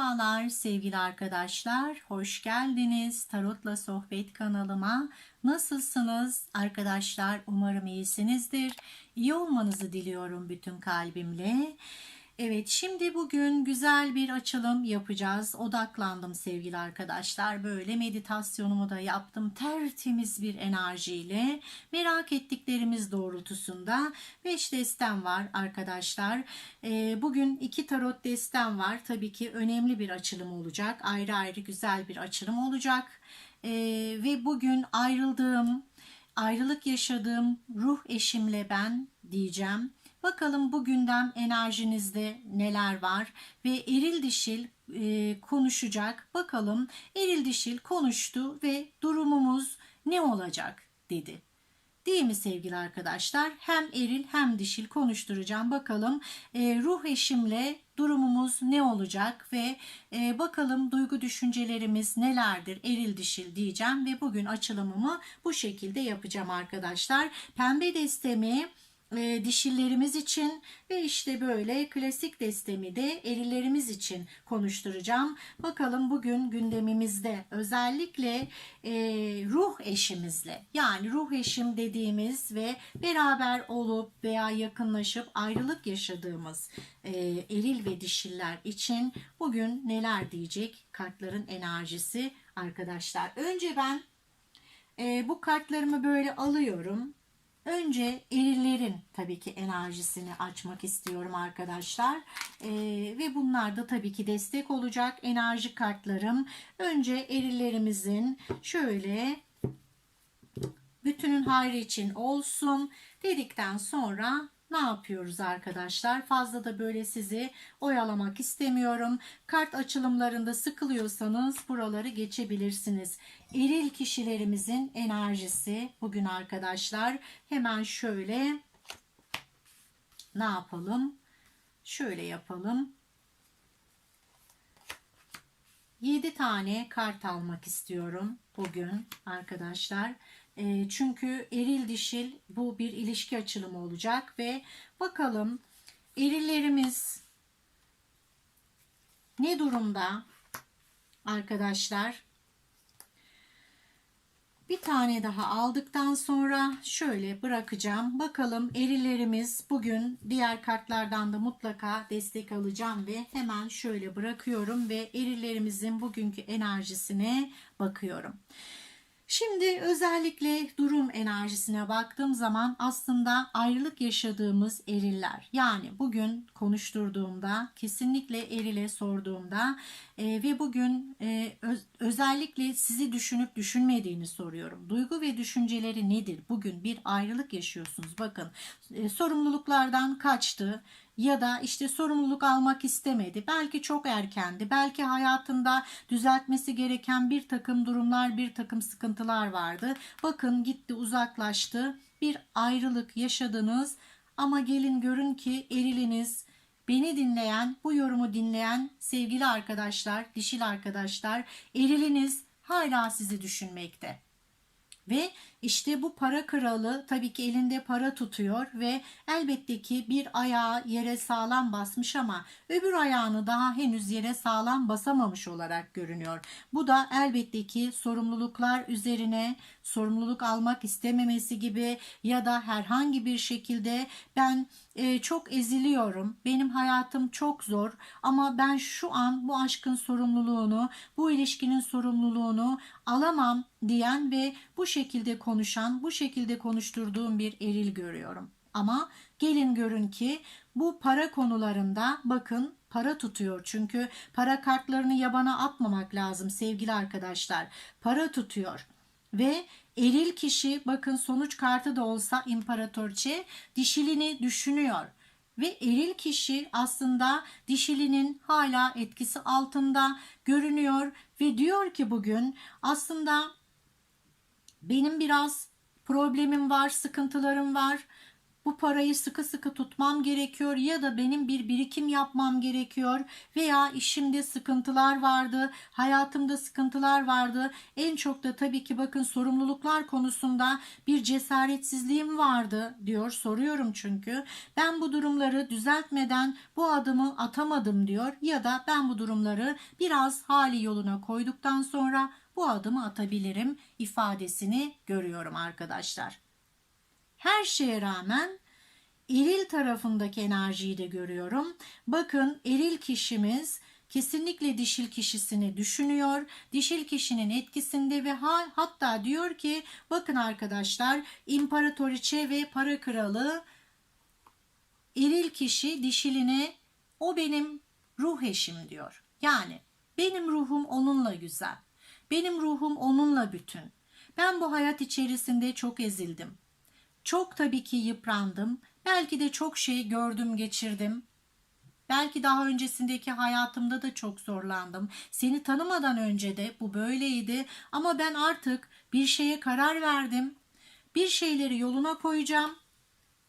Merhabalar sevgili arkadaşlar, hoş geldiniz Tarotla Sohbet kanalıma. Nasılsınız arkadaşlar? Umarım iyisinizdir. İyi olmanızı diliyorum bütün kalbimle. Evet şimdi bugün güzel bir açılım yapacağız. Odaklandım sevgili arkadaşlar. Böyle meditasyonumu da yaptım. Tertemiz bir enerjiyle merak ettiklerimiz doğrultusunda 5 destem var arkadaşlar. Ee, bugün iki tarot destem var. Tabii ki önemli bir açılım olacak. Ayrı ayrı güzel bir açılım olacak. Ee, ve bugün ayrıldığım, ayrılık yaşadığım ruh eşimle ben diyeceğim. Bakalım bu gündem enerjinizde neler var ve eril dişil e, konuşacak. Bakalım eril dişil konuştu ve durumumuz ne olacak dedi. Değil mi sevgili arkadaşlar? Hem eril hem dişil konuşturacağım. Bakalım e, ruh eşimle durumumuz ne olacak ve e, bakalım duygu düşüncelerimiz nelerdir eril dişil diyeceğim ve bugün açılımımı bu şekilde yapacağım arkadaşlar. Pembe destemi e, dişillerimiz için ve işte böyle klasik destemi de erilerimiz için konuşturacağım. Bakalım bugün gündemimizde özellikle e, ruh eşimizle yani ruh eşim dediğimiz ve beraber olup veya yakınlaşıp ayrılık yaşadığımız e, eril ve dişiller için bugün neler diyecek kartların enerjisi arkadaşlar. Önce ben e, bu kartlarımı böyle alıyorum Önce erillerin tabii ki enerjisini açmak istiyorum arkadaşlar. Ee, ve bunlar da tabii ki destek olacak enerji kartlarım. Önce erillerimizin şöyle bütünün hayrı için olsun dedikten sonra ne yapıyoruz arkadaşlar? Fazla da böyle sizi oyalamak istemiyorum. Kart açılımlarında sıkılıyorsanız buraları geçebilirsiniz. Eril kişilerimizin enerjisi bugün arkadaşlar. Hemen şöyle ne yapalım? Şöyle yapalım. 7 tane kart almak istiyorum bugün arkadaşlar. E, çünkü eril dişil bu bir ilişki açılımı olacak ve bakalım erillerimiz ne durumda arkadaşlar? Bir tane daha aldıktan sonra şöyle bırakacağım. Bakalım erilerimiz bugün diğer kartlardan da mutlaka destek alacağım ve hemen şöyle bırakıyorum ve erilerimizin bugünkü enerjisine bakıyorum. Şimdi özellikle durum enerjisine baktığım zaman aslında ayrılık yaşadığımız eriller. Yani bugün konuşturduğumda kesinlikle erile sorduğumda e, ve bugün e, öz, özellikle sizi düşünüp düşünmediğini soruyorum. Duygu ve düşünceleri nedir? Bugün bir ayrılık yaşıyorsunuz. Bakın e, sorumluluklardan kaçtı ya da işte sorumluluk almak istemedi. Belki çok erkendi. Belki hayatında düzeltmesi gereken bir takım durumlar, bir takım sıkıntılar vardı. Bakın gitti, uzaklaştı. Bir ayrılık yaşadınız ama gelin görün ki eriliniz Beni dinleyen, bu yorumu dinleyen sevgili arkadaşlar, dişil arkadaşlar, eriliniz hala sizi düşünmekte. Ve işte bu para kralı tabii ki elinde para tutuyor ve elbette ki bir ayağı yere sağlam basmış ama öbür ayağını daha henüz yere sağlam basamamış olarak görünüyor. Bu da elbette ki sorumluluklar üzerine sorumluluk almak istememesi gibi ya da herhangi bir şekilde ben e, çok eziliyorum. Benim hayatım çok zor ama ben şu an bu aşkın sorumluluğunu, bu ilişkinin sorumluluğunu alamam diyen ve bu şekilde konuşan, bu şekilde konuşturduğum bir eril görüyorum. Ama gelin görün ki bu para konularında bakın para tutuyor. Çünkü para kartlarını yabana atmamak lazım sevgili arkadaşlar. Para tutuyor. Ve eril kişi bakın sonuç kartı da olsa imparatorçe dişilini düşünüyor. Ve eril kişi aslında dişilinin hala etkisi altında görünüyor ve diyor ki bugün aslında benim biraz problemim var, sıkıntılarım var. bu parayı sıkı sıkı tutmam gerekiyor ya da benim bir birikim yapmam gerekiyor veya işimde sıkıntılar vardı, hayatımda sıkıntılar vardı. En çok da tabii ki bakın sorumluluklar konusunda bir cesaretsizliğim vardı diyor. Soruyorum çünkü. Ben bu durumları düzeltmeden bu adımı atamadım diyor ya da ben bu durumları biraz hali yoluna koyduktan sonra bu adımı atabilirim ifadesini görüyorum arkadaşlar. Her şeye rağmen eril tarafındaki enerjiyi de görüyorum. Bakın eril kişimiz kesinlikle dişil kişisini düşünüyor. Dişil kişinin etkisinde ve ha, hatta diyor ki bakın arkadaşlar imparatoriçe ve para kralı eril kişi dişiline o benim ruh eşim diyor. Yani benim ruhum onunla güzel. Benim ruhum onunla bütün. Ben bu hayat içerisinde çok ezildim. Çok tabii ki yıprandım. Belki de çok şey gördüm, geçirdim. Belki daha öncesindeki hayatımda da çok zorlandım. Seni tanımadan önce de bu böyleydi ama ben artık bir şeye karar verdim. Bir şeyleri yoluna koyacağım.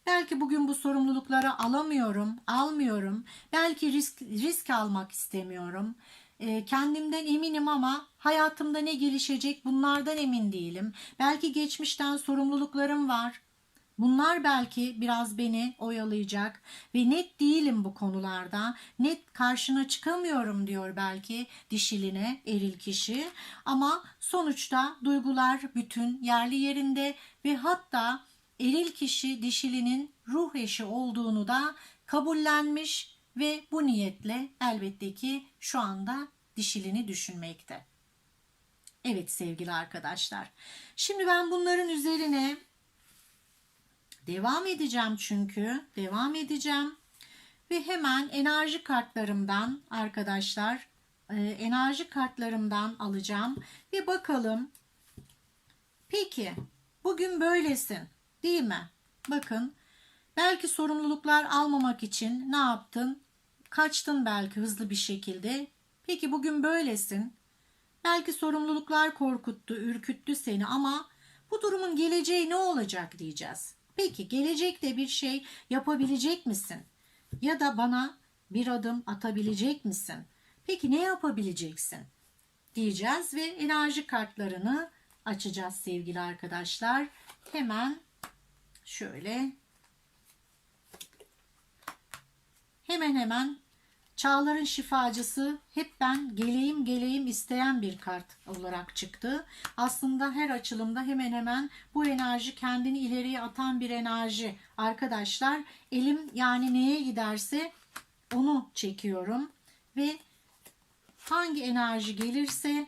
Belki bugün bu sorumlulukları alamıyorum, almıyorum. Belki risk risk almak istemiyorum. E, kendimden eminim ama hayatımda ne gelişecek bunlardan emin değilim. Belki geçmişten sorumluluklarım var. Bunlar belki biraz beni oyalayacak ve net değilim bu konularda. Net karşına çıkamıyorum diyor belki dişiline eril kişi. Ama sonuçta duygular bütün yerli yerinde ve hatta eril kişi dişilinin ruh eşi olduğunu da kabullenmiş ve bu niyetle elbette ki şu anda dişilini düşünmekte. Evet sevgili arkadaşlar. Şimdi ben bunların üzerine devam edeceğim çünkü. Devam edeceğim. Ve hemen enerji kartlarımdan arkadaşlar e, enerji kartlarımdan alacağım ve bakalım. Peki bugün böylesin değil mi? Bakın belki sorumluluklar almamak için ne yaptın? Kaçtın belki hızlı bir şekilde. Peki bugün böylesin. Belki sorumluluklar korkuttu, ürküttü seni ama bu durumun geleceği ne olacak diyeceğiz. Peki gelecekte bir şey yapabilecek misin? Ya da bana bir adım atabilecek misin? Peki ne yapabileceksin? Diyeceğiz ve enerji kartlarını açacağız sevgili arkadaşlar. Hemen şöyle hemen hemen Çağların şifacısı hep ben geleyim geleyim isteyen bir kart olarak çıktı. Aslında her açılımda hemen hemen bu enerji kendini ileriye atan bir enerji. Arkadaşlar elim yani neye giderse onu çekiyorum ve hangi enerji gelirse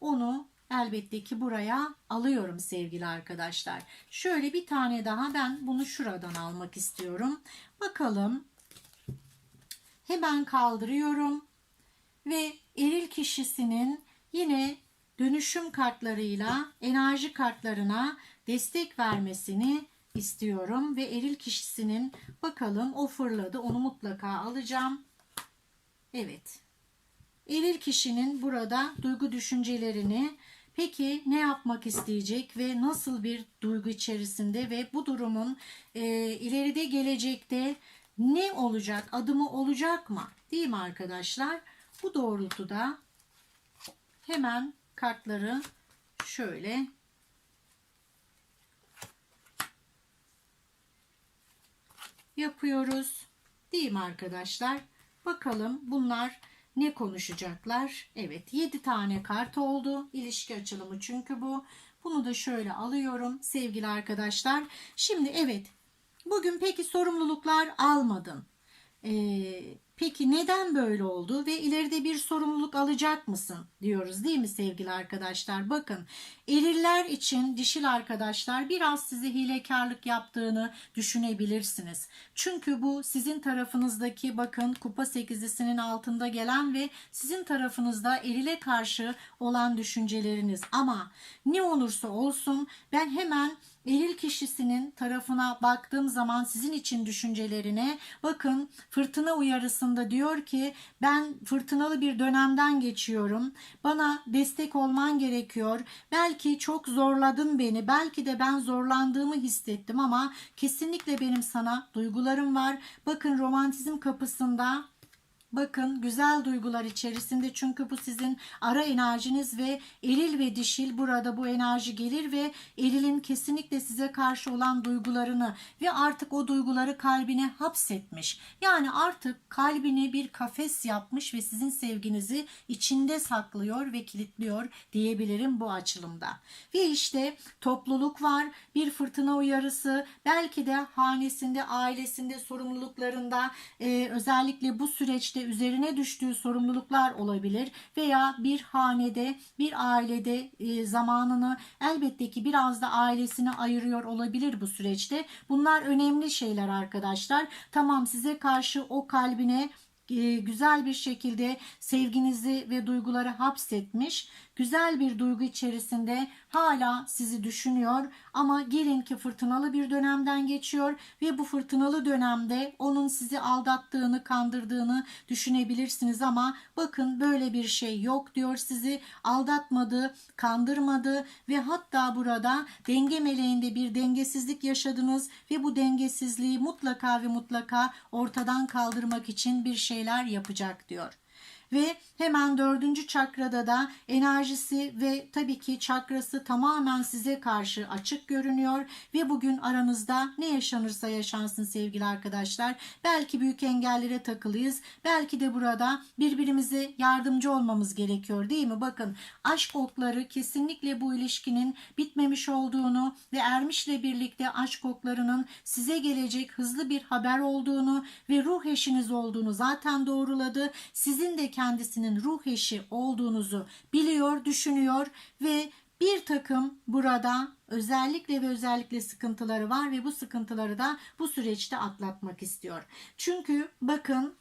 onu elbette ki buraya alıyorum sevgili arkadaşlar. Şöyle bir tane daha ben bunu şuradan almak istiyorum. Bakalım hemen kaldırıyorum ve eril kişisinin yine dönüşüm kartlarıyla enerji kartlarına destek vermesini istiyorum ve eril kişisinin bakalım o fırladı onu mutlaka alacağım. Evet. Eril kişinin burada duygu düşüncelerini peki ne yapmak isteyecek ve nasıl bir duygu içerisinde ve bu durumun e, ileride gelecekte ne olacak? Adımı olacak mı? Değil mi arkadaşlar? Bu doğrultuda hemen kartları şöyle yapıyoruz. Değil mi arkadaşlar? Bakalım bunlar ne konuşacaklar? Evet 7 tane kart oldu. İlişki açılımı çünkü bu. Bunu da şöyle alıyorum sevgili arkadaşlar. Şimdi evet Bugün peki sorumluluklar almadın. Ee, peki neden böyle oldu ve ileride bir sorumluluk alacak mısın diyoruz değil mi sevgili arkadaşlar? Bakın eriller için dişil arkadaşlar biraz size hilekarlık yaptığını düşünebilirsiniz. Çünkü bu sizin tarafınızdaki bakın kupa sekizlisinin altında gelen ve sizin tarafınızda erile karşı olan düşünceleriniz. Ama ne olursa olsun ben hemen eril kişisinin tarafına baktığım zaman sizin için düşüncelerine bakın fırtına uyarısında diyor ki ben fırtınalı bir dönemden geçiyorum. Bana destek olman gerekiyor. Belki çok zorladın beni. Belki de ben zorlandığımı hissettim ama kesinlikle benim sana duygularım var. Bakın romantizm kapısında Bakın güzel duygular içerisinde çünkü bu sizin ara enerjiniz ve eril ve dişil burada bu enerji gelir ve erilin kesinlikle size karşı olan duygularını ve artık o duyguları kalbine hapsetmiş. Yani artık kalbini bir kafes yapmış ve sizin sevginizi içinde saklıyor ve kilitliyor diyebilirim bu açılımda. Ve işte topluluk var, bir fırtına uyarısı, belki de hanesinde, ailesinde, sorumluluklarında e, özellikle bu süreçte üzerine düştüğü sorumluluklar olabilir veya bir hanede, bir ailede e, zamanını elbette ki biraz da ailesine ayırıyor olabilir bu süreçte. Bunlar önemli şeyler arkadaşlar. Tamam size karşı o kalbine e, güzel bir şekilde sevginizi ve duyguları hapsetmiş. Güzel bir duygu içerisinde hala sizi düşünüyor ama gelin ki fırtınalı bir dönemden geçiyor ve bu fırtınalı dönemde onun sizi aldattığını, kandırdığını düşünebilirsiniz ama bakın böyle bir şey yok diyor. Sizi aldatmadı, kandırmadı ve hatta burada denge meleğinde bir dengesizlik yaşadınız ve bu dengesizliği mutlaka ve mutlaka ortadan kaldırmak için bir şeyler yapacak diyor ve hemen dördüncü çakrada da enerjisi ve tabii ki çakrası tamamen size karşı açık görünüyor ve bugün aranızda ne yaşanırsa yaşansın sevgili arkadaşlar. Belki büyük engellere takılıyız. Belki de burada birbirimize yardımcı olmamız gerekiyor değil mi? Bakın aşk okları kesinlikle bu ilişkinin bitmemiş olduğunu ve Ermiş'le birlikte aşk oklarının size gelecek hızlı bir haber olduğunu ve ruh eşiniz olduğunu zaten doğruladı. Sizin de kendisinin ruh eşi olduğunuzu biliyor, düşünüyor ve bir takım burada özellikle ve özellikle sıkıntıları var ve bu sıkıntıları da bu süreçte atlatmak istiyor. Çünkü bakın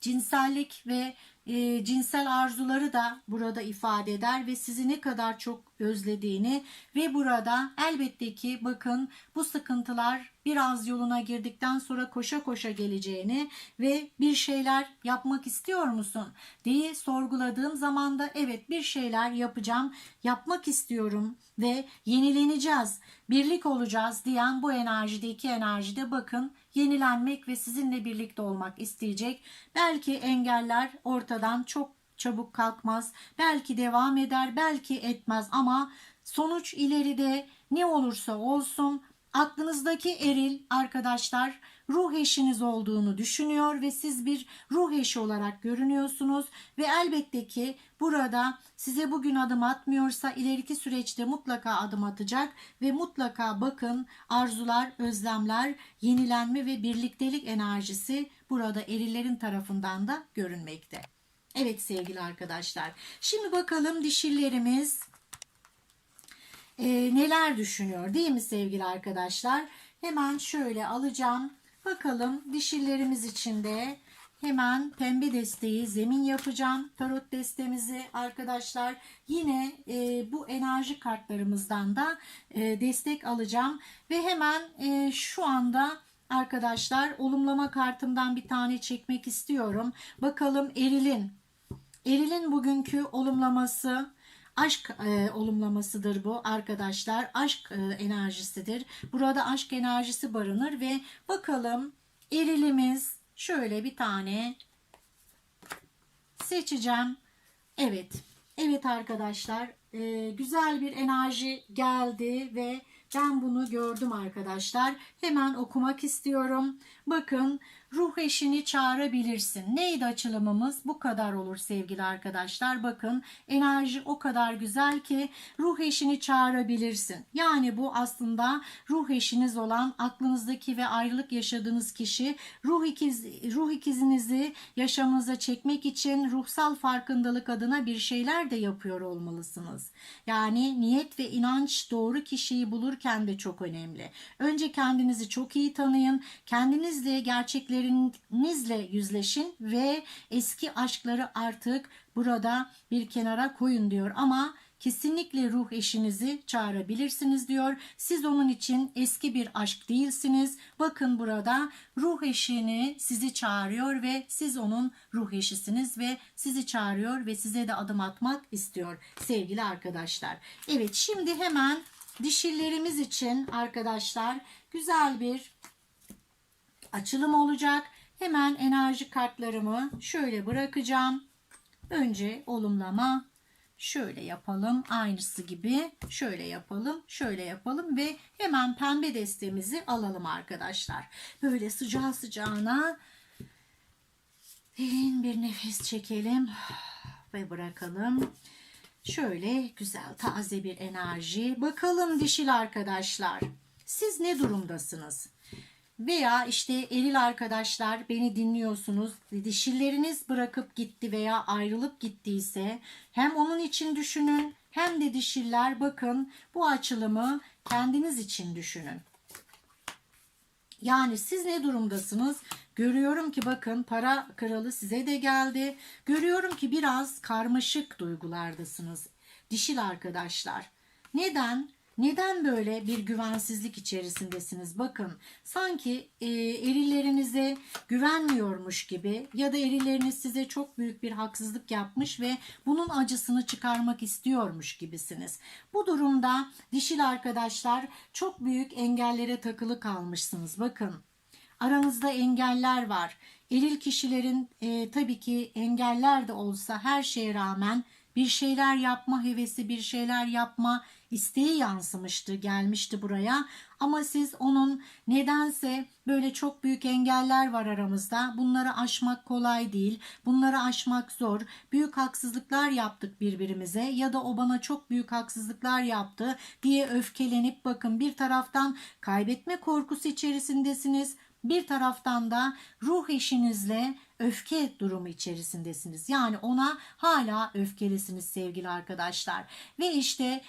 cinsellik ve e, cinsel arzuları da burada ifade eder ve sizi ne kadar çok özlediğini ve burada elbette ki bakın bu sıkıntılar biraz yoluna girdikten sonra koşa koşa geleceğini ve bir şeyler yapmak istiyor musun diye sorguladığım zaman da evet bir şeyler yapacağım, yapmak istiyorum ve yenileneceğiz, birlik olacağız diyen bu enerjideki enerjide bakın yenilenmek ve sizinle birlikte olmak isteyecek. Belki engeller ortadan çok çabuk kalkmaz. Belki devam eder, belki etmez ama sonuç ileride ne olursa olsun aklınızdaki eril arkadaşlar ruh eşiniz olduğunu düşünüyor ve siz bir ruh eşi olarak görünüyorsunuz ve elbette ki burada size bugün adım atmıyorsa ileriki süreçte mutlaka adım atacak ve mutlaka bakın arzular, özlemler, yenilenme ve birliktelik enerjisi burada erillerin tarafından da görünmekte. Evet sevgili arkadaşlar. Şimdi bakalım dişillerimiz e, neler düşünüyor değil mi sevgili arkadaşlar? Hemen şöyle alacağım. Bakalım dişillerimiz içinde hemen pembe desteği zemin yapacağım. Tarot destemizi arkadaşlar yine e, bu enerji kartlarımızdan da e, destek alacağım. Ve hemen e, şu anda arkadaşlar olumlama kartımdan bir tane çekmek istiyorum. Bakalım Eril'in Eril'in bugünkü olumlaması aşk e, olumlamasıdır bu arkadaşlar. Aşk e, enerjisidir. Burada aşk enerjisi barınır ve bakalım erilimiz şöyle bir tane seçeceğim. Evet. Evet arkadaşlar. E, güzel bir enerji geldi ve ben bunu gördüm arkadaşlar. Hemen okumak istiyorum. Bakın ruh eşini çağırabilirsin. Neydi açılımımız? Bu kadar olur sevgili arkadaşlar. Bakın enerji o kadar güzel ki ruh eşini çağırabilirsin. Yani bu aslında ruh eşiniz olan aklınızdaki ve ayrılık yaşadığınız kişi ruh ikiz ruh ikizinizi yaşamınıza çekmek için ruhsal farkındalık adına bir şeyler de yapıyor olmalısınız. Yani niyet ve inanç doğru kişiyi bulurken de çok önemli. Önce kendinizi çok iyi tanıyın. Kendinizle gerçekleri değerlerinizle yüzleşin ve eski aşkları artık burada bir kenara koyun diyor. Ama kesinlikle ruh eşinizi çağırabilirsiniz diyor. Siz onun için eski bir aşk değilsiniz. Bakın burada ruh eşini sizi çağırıyor ve siz onun ruh eşisiniz ve sizi çağırıyor ve size de adım atmak istiyor sevgili arkadaşlar. Evet şimdi hemen dişillerimiz için arkadaşlar güzel bir açılım olacak. Hemen enerji kartlarımı şöyle bırakacağım. Önce olumlama şöyle yapalım. Aynısı gibi şöyle yapalım. Şöyle yapalım ve hemen pembe destemizi alalım arkadaşlar. Böyle sıcağı sıcağına derin bir nefes çekelim ve bırakalım. Şöyle güzel taze bir enerji. Bakalım dişil arkadaşlar. Siz ne durumdasınız? Veya işte eril arkadaşlar beni dinliyorsunuz. Dişilleriniz bırakıp gitti veya ayrılıp gittiyse hem onun için düşünün hem de dişiller bakın bu açılımı kendiniz için düşünün. Yani siz ne durumdasınız? Görüyorum ki bakın para kralı size de geldi. Görüyorum ki biraz karmaşık duygulardasınız. Dişil arkadaşlar. Neden? Neden böyle bir güvensizlik içerisindesiniz? Bakın sanki e, erillerinize güvenmiyormuş gibi ya da erilleriniz size çok büyük bir haksızlık yapmış ve bunun acısını çıkarmak istiyormuş gibisiniz. Bu durumda dişil arkadaşlar çok büyük engellere takılı kalmışsınız. Bakın aranızda engeller var. Eril kişilerin e, tabii ki engeller de olsa her şeye rağmen bir şeyler yapma hevesi, bir şeyler yapma isteği yansımıştı, gelmişti buraya. Ama siz onun nedense böyle çok büyük engeller var aramızda. Bunları aşmak kolay değil. Bunları aşmak zor. Büyük haksızlıklar yaptık birbirimize ya da o bana çok büyük haksızlıklar yaptı diye öfkelenip bakın bir taraftan kaybetme korkusu içerisindesiniz. Bir taraftan da ruh eşinizle öfke durumu içerisindesiniz. Yani ona hala öfkelisiniz sevgili arkadaşlar. Ve işte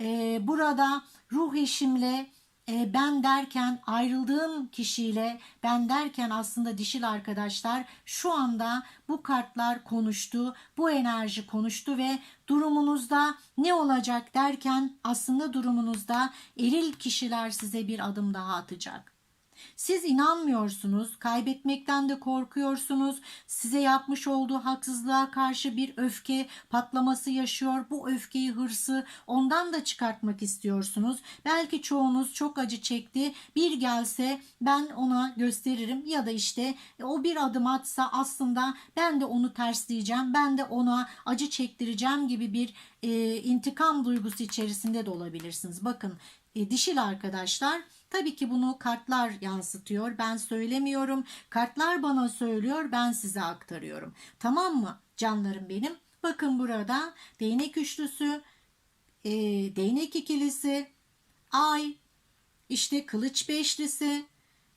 e, burada ruh eşimle e, ben derken ayrıldığım kişiyle ben derken aslında dişil arkadaşlar şu anda bu kartlar konuştu, bu enerji konuştu ve durumunuzda ne olacak derken aslında durumunuzda eril kişiler size bir adım daha atacak. Siz inanmıyorsunuz, kaybetmekten de korkuyorsunuz. Size yapmış olduğu haksızlığa karşı bir öfke patlaması yaşıyor. Bu öfkeyi, hırsı ondan da çıkartmak istiyorsunuz. Belki çoğunuz çok acı çekti. Bir gelse ben ona gösteririm ya da işte o bir adım atsa aslında ben de onu tersleyeceğim. Ben de ona acı çektireceğim gibi bir e, intikam duygusu içerisinde de olabilirsiniz. Bakın e, dişil arkadaşlar Tabii ki bunu kartlar yansıtıyor. Ben söylemiyorum. Kartlar bana söylüyor. Ben size aktarıyorum. Tamam mı canlarım benim? Bakın burada değnek üçlüsü, e, değnek ikilisi, ay, işte kılıç beşlisi,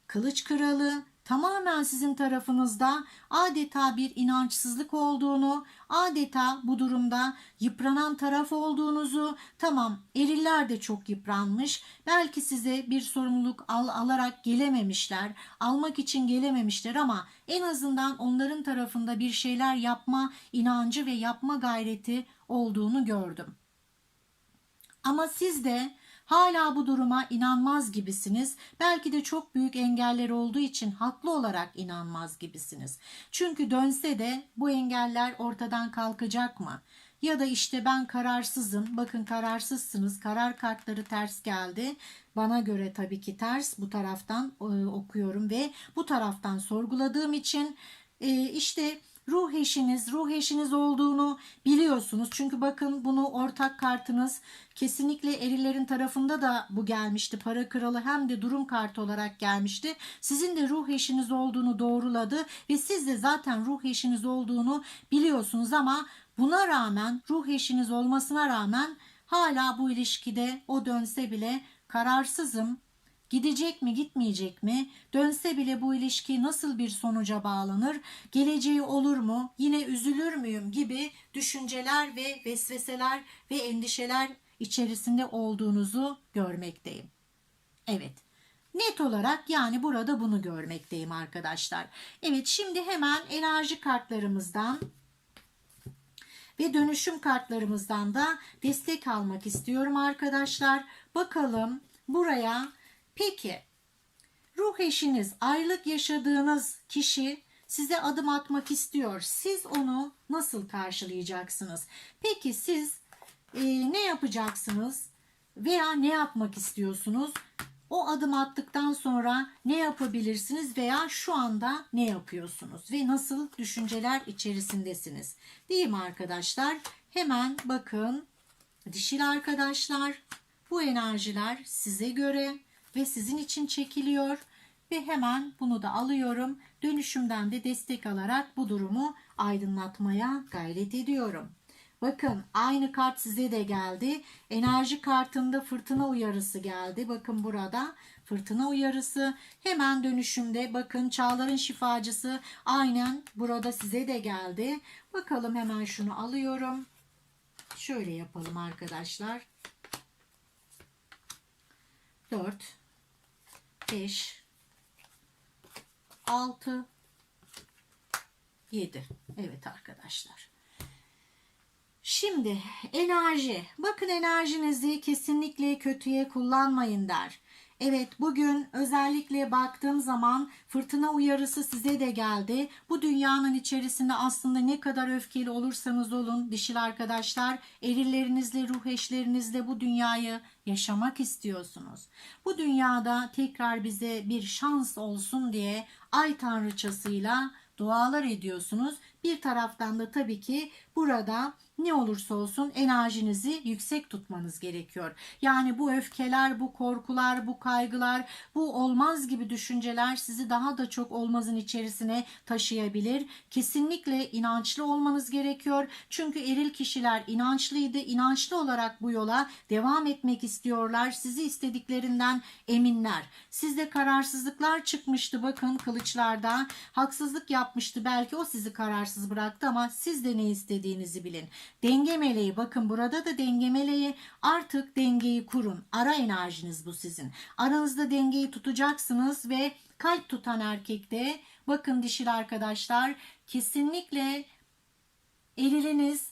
kılıç kralı, tamamen sizin tarafınızda adeta bir inançsızlık olduğunu, adeta bu durumda yıpranan taraf olduğunuzu, tamam eriller de çok yıpranmış, belki size bir sorumluluk al, alarak gelememişler, almak için gelememişler ama en azından onların tarafında bir şeyler yapma inancı ve yapma gayreti olduğunu gördüm. Ama siz de Hala bu duruma inanmaz gibisiniz. Belki de çok büyük engeller olduğu için haklı olarak inanmaz gibisiniz. Çünkü dönse de bu engeller ortadan kalkacak mı? Ya da işte ben kararsızım. Bakın kararsızsınız. Karar kartları ters geldi. Bana göre tabii ki ters. Bu taraftan e, okuyorum ve bu taraftan sorguladığım için e, işte ruh eşiniz, ruh eşiniz olduğunu biliyorsunuz. Çünkü bakın bunu ortak kartınız kesinlikle erillerin tarafında da bu gelmişti. Para kralı hem de durum kartı olarak gelmişti. Sizin de ruh eşiniz olduğunu doğruladı ve siz de zaten ruh eşiniz olduğunu biliyorsunuz ama buna rağmen ruh eşiniz olmasına rağmen hala bu ilişkide o dönse bile kararsızım Gidecek mi gitmeyecek mi? Dönse bile bu ilişki nasıl bir sonuca bağlanır? Geleceği olur mu? Yine üzülür müyüm? gibi düşünceler ve vesveseler ve endişeler içerisinde olduğunuzu görmekteyim. Evet. Net olarak yani burada bunu görmekteyim arkadaşlar. Evet şimdi hemen enerji kartlarımızdan Ve dönüşüm kartlarımızdan da destek almak istiyorum arkadaşlar. Bakalım buraya peki ruh eşiniz ayrılık yaşadığınız kişi size adım atmak istiyor. Siz onu nasıl karşılayacaksınız? Peki siz e, ne yapacaksınız veya ne yapmak istiyorsunuz? O adım attıktan sonra ne yapabilirsiniz veya şu anda ne yapıyorsunuz ve nasıl düşünceler içerisindesiniz? Değil mi arkadaşlar? Hemen bakın dişil arkadaşlar bu enerjiler size göre ve sizin için çekiliyor ve hemen bunu da alıyorum. Dönüşümden de destek alarak bu durumu aydınlatmaya gayret ediyorum. Bakın aynı kart size de geldi. Enerji kartında fırtına uyarısı geldi. Bakın burada fırtına uyarısı. Hemen dönüşümde bakın çağların şifacısı aynen burada size de geldi. Bakalım hemen şunu alıyorum. Şöyle yapalım arkadaşlar. 4 5 6 7 Evet arkadaşlar. Şimdi enerji. Bakın enerjinizi kesinlikle kötüye kullanmayın der. Evet bugün özellikle baktığım zaman fırtına uyarısı size de geldi. Bu dünyanın içerisinde aslında ne kadar öfkeli olursanız olun dişil arkadaşlar erillerinizle ruh eşlerinizle bu dünyayı yaşamak istiyorsunuz. Bu dünyada tekrar bize bir şans olsun diye ay tanrıçasıyla dualar ediyorsunuz. Bir taraftan da tabii ki burada ne olursa olsun enerjinizi yüksek tutmanız gerekiyor. Yani bu öfkeler, bu korkular, bu kaygılar, bu olmaz gibi düşünceler sizi daha da çok olmazın içerisine taşıyabilir. Kesinlikle inançlı olmanız gerekiyor. Çünkü eril kişiler inançlıydı. İnançlı olarak bu yola devam etmek istiyorlar. Sizi istediklerinden eminler. Sizde kararsızlıklar çıkmıştı bakın kılıçlarda. Haksızlık yapmıştı. Belki o sizi kararsız bıraktı ama siz de ne istediğinizi bilin. Denge meleği bakın burada da denge meleği artık dengeyi kurun. Ara enerjiniz bu sizin. Aranızda dengeyi tutacaksınız ve kalp tutan erkekte bakın dişil arkadaşlar kesinlikle eliniz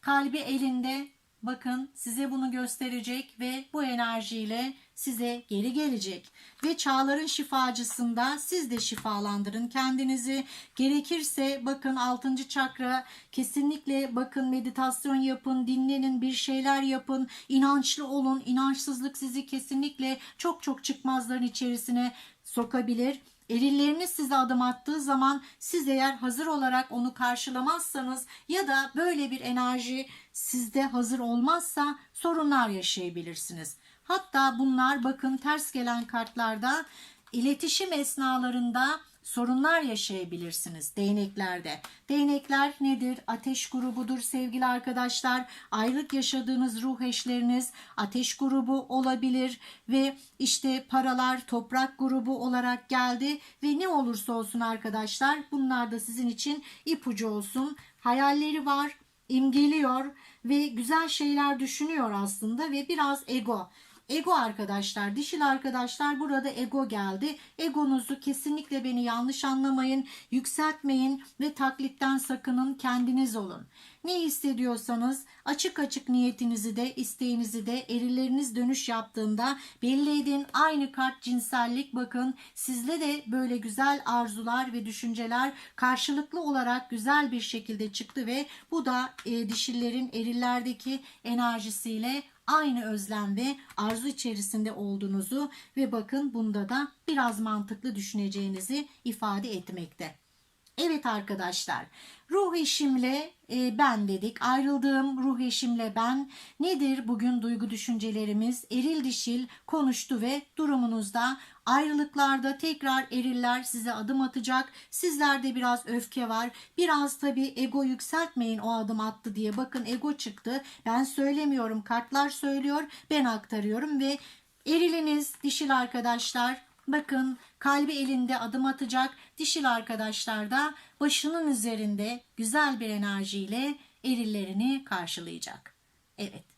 kalbi elinde bakın size bunu gösterecek ve bu enerjiyle size geri gelecek. Ve çağların şifacısında siz de şifalandırın kendinizi. Gerekirse bakın 6. çakra kesinlikle bakın meditasyon yapın, dinlenin, bir şeyler yapın, inançlı olun. İnançsızlık sizi kesinlikle çok çok çıkmazların içerisine sokabilir. Erilleriniz size adım attığı zaman siz eğer hazır olarak onu karşılamazsanız ya da böyle bir enerji sizde hazır olmazsa sorunlar yaşayabilirsiniz. Hatta bunlar bakın ters gelen kartlarda iletişim esnalarında sorunlar yaşayabilirsiniz değneklerde. Değnekler nedir? Ateş grubudur sevgili arkadaşlar. Ayrılık yaşadığınız ruh eşleriniz ateş grubu olabilir ve işte paralar toprak grubu olarak geldi ve ne olursa olsun arkadaşlar bunlar da sizin için ipucu olsun. Hayalleri var, imgeliyor ve güzel şeyler düşünüyor aslında ve biraz ego. Ego arkadaşlar, dişil arkadaşlar burada ego geldi. Egonuzu kesinlikle beni yanlış anlamayın, yükseltmeyin ve taklitten sakının kendiniz olun. Ne hissediyorsanız açık açık niyetinizi de isteğinizi de erileriniz dönüş yaptığında belli edin. Aynı kart cinsellik bakın sizde de böyle güzel arzular ve düşünceler karşılıklı olarak güzel bir şekilde çıktı ve bu da e, dişillerin erillerdeki enerjisiyle aynı özlem ve arzu içerisinde olduğunuzu ve bakın bunda da biraz mantıklı düşüneceğinizi ifade etmekte. Evet arkadaşlar ruh eşimle e, ben dedik. Ayrıldığım ruh eşimle ben. Nedir? Bugün duygu düşüncelerimiz eril dişil konuştu ve durumunuzda ayrılıklarda tekrar eriller size adım atacak. Sizlerde biraz öfke var. Biraz tabi ego yükseltmeyin o adım attı diye. Bakın ego çıktı. Ben söylemiyorum kartlar söylüyor. Ben aktarıyorum ve eriliniz dişil arkadaşlar. Bakın kalbi elinde adım atacak. Dişil arkadaşlar da başının üzerinde güzel bir enerjiyle erillerini karşılayacak. Evet.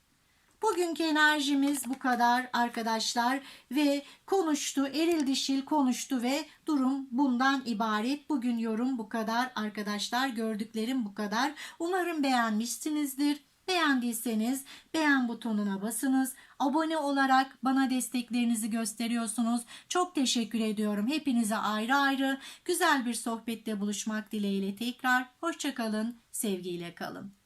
Bugünkü enerjimiz bu kadar arkadaşlar ve konuştu eril dişil konuştu ve durum bundan ibaret. Bugün yorum bu kadar arkadaşlar gördüklerim bu kadar. Umarım beğenmişsinizdir. Beğendiyseniz beğen butonuna basınız. Abone olarak bana desteklerinizi gösteriyorsunuz. Çok teşekkür ediyorum. Hepinize ayrı ayrı güzel bir sohbette buluşmak dileğiyle tekrar. Hoşçakalın, sevgiyle kalın.